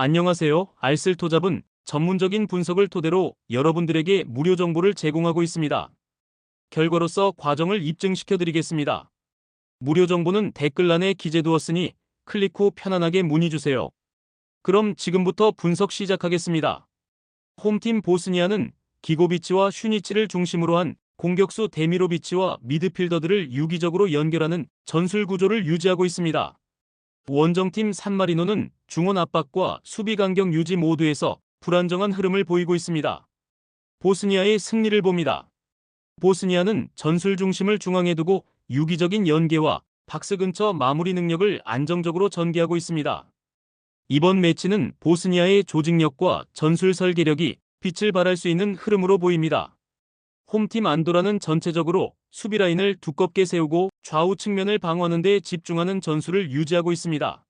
안녕하세요. 알쓸토잡은 전문적인 분석을 토대로 여러분들에게 무료 정보를 제공하고 있습니다. 결과로서 과정을 입증시켜 드리겠습니다. 무료 정보는 댓글란에 기재두었으니 클릭 후 편안하게 문의 주세요. 그럼 지금부터 분석 시작하겠습니다. 홈팀 보스니아는 기고비치와 슈니치를 중심으로 한 공격수 데미로비치와 미드필더들을 유기적으로 연결하는 전술 구조를 유지하고 있습니다. 원정팀 산마리노는 중원 압박과 수비 간격 유지 모두에서 불안정한 흐름을 보이고 있습니다. 보스니아의 승리를 봅니다. 보스니아는 전술 중심을 중앙에 두고 유기적인 연계와 박스 근처 마무리 능력을 안정적으로 전개하고 있습니다. 이번 매치는 보스니아의 조직력과 전술 설계력이 빛을 발할 수 있는 흐름으로 보입니다. 홈팀 안도라는 전체적으로 수비 라인을 두껍게 세우고 좌우 측면을 방어하는 데 집중하는 전술을 유지하고 있습니다.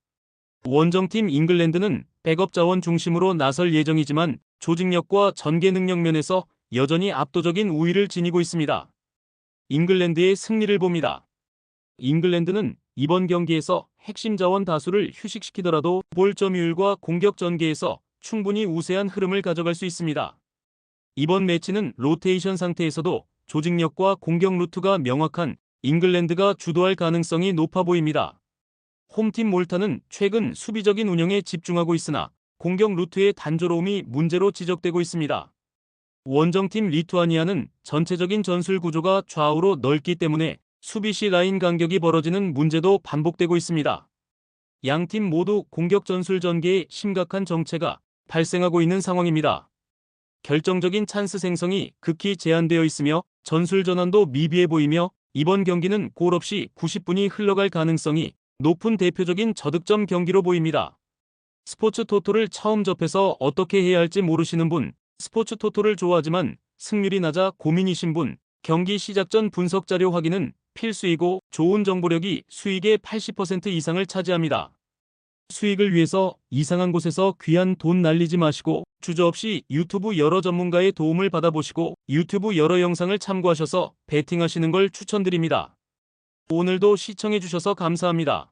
원정팀 잉글랜드는 백업 자원 중심으로 나설 예정이지만 조직력과 전개 능력 면에서 여전히 압도적인 우위를 지니고 있습니다. 잉글랜드의 승리를 봅니다. 잉글랜드는 이번 경기에서 핵심 자원 다수를 휴식시키더라도 볼 점유율과 공격 전개에서 충분히 우세한 흐름을 가져갈 수 있습니다. 이번 매치는 로테이션 상태에서도 조직력과 공격 루트가 명확한 잉글랜드가 주도할 가능성이 높아 보입니다. 홈팀 몰타는 최근 수비적인 운영에 집중하고 있으나 공격 루트의 단조로움이 문제로 지적되고 있습니다. 원정팀 리투아니아는 전체적인 전술 구조가 좌우로 넓기 때문에 수비 시 라인 간격이 벌어지는 문제도 반복되고 있습니다. 양 팀 모두 공격 전술 전개에 심각한 정체가 발생하고 있는 상황입니다. 결정적인 찬스 생성이 극히 제한되어 있으며 전술 전환도 미비해 보이며 이번 경기는 골 없이 90분이 흘러갈 가능성이 높은 대표적인 저득점 경기로 보입니다. 스포츠 토토를 처음 접해서 어떻게 해야 할지 모르시는 분, 스포츠 토토를 좋아하지만 승률이 낮아 고민이신 분, 경기 시작 전 분석 자료 확인은 필수이고 좋은 정보력이 수익의 80% 이상을 차지합니다. 수익을 위해서 이상한 곳에서 귀한 돈 날리지 마시고 주저없이 유튜브 여러 전문가의 도움을 받아보시고 유튜브 여러 영상을 참고하셔서 베팅하시는 걸 추천드립니다. 오늘도 시청해주셔서 감사합니다.